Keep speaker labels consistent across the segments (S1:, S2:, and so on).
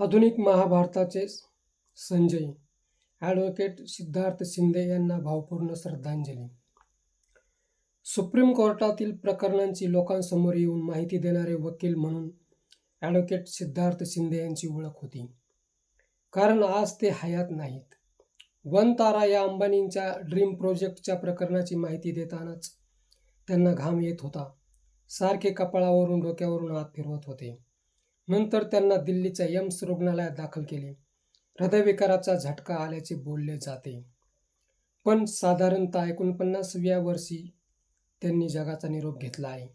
S1: आधुनिक महाभारताचे संजय ॲडव्होकेट सिद्धार्थ शिंदे यांना भावपूर्ण श्रद्धांजली. सुप्रीम कोर्टातील प्रकरणांची लोकांसमोर येऊन माहिती देणारे वकील म्हणून ॲडव्होकेट सिद्धार्थ शिंदे यांची ओळख होती. कारण आज ते हयात नाहीत. वन तारा या अंबानींच्या ड्रीम प्रोजेक्टच्या प्रकरणाची माहिती देतानाच त्यांना घाम येत होता. सारखे कपाळावरून डोक्यावरून हात फिरवत होते. नंतर त्यांना दिल्लीच्या एम्स रुग्णालयात दाखल केले. हृदयविकाराचा झटका आल्याचे बोलले जाते. पण साधारणतः एकोणपन्नासव्या वर्षी त्यांनी जगाचा निरोप घेतला आहे.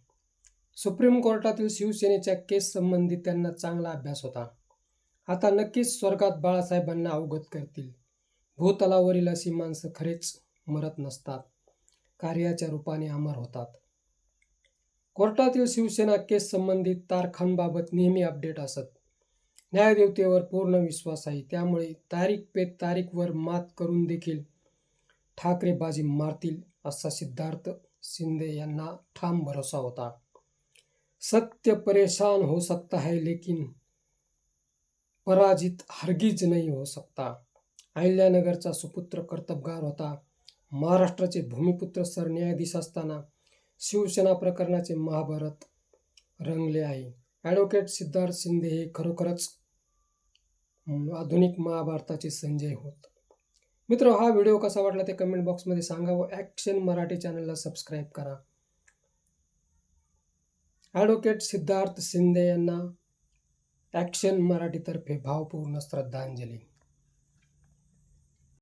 S1: सुप्रीम कोर्टातील शिवसेनेच्या केस संबंधी त्यांना चांगला अभ्यास होता. आता नक्कीच स्वर्गात बाळासाहेबांना अवगत करतील. भूतलावरील अशी माणसं खरेच मरत नसतात. कार्याच्या रूपाने अमर होतात. कोर्टातील शिवसेना केस संबंधित तारखांबाबत नेहमी अपडेट असत. न्यायदेवतेवर पूर्ण विश्वास आहे. त्यामुळे तारीख पे तारीखवर मात करून देखील ठाकरे बाजी मारतील असा सिद्धार्थ शिंदे यांना ठाम भरोसा होता. सत्य परेशान हो सकता है लेकिन पराजित हरगीज नाही हो सकता. अहिल्यानगरचा सुपुत्र कर्तबगार होता. महाराष्ट्राचे भूमिपुत्र सरन्यायाधीश असताना शिवसेना प्रकरणाचे महाभारत रंगले आहे. ॲडव्होकेट सिद्धार्थ शिंदे हे खरोखरच आधुनिक महाभारताचे संजय होत. मित्र हा व्हिडिओ कसा वाटला ते कमेंट बॉक्समध्ये सांगा व ॲक्शन मराठी चॅनलला सबस्क्राईब करा. ॲडव्होकेट सिद्धार्थ शिंदे यांना ॲक्शन मराठीतर्फे भावपूर्ण श्रद्धांजली.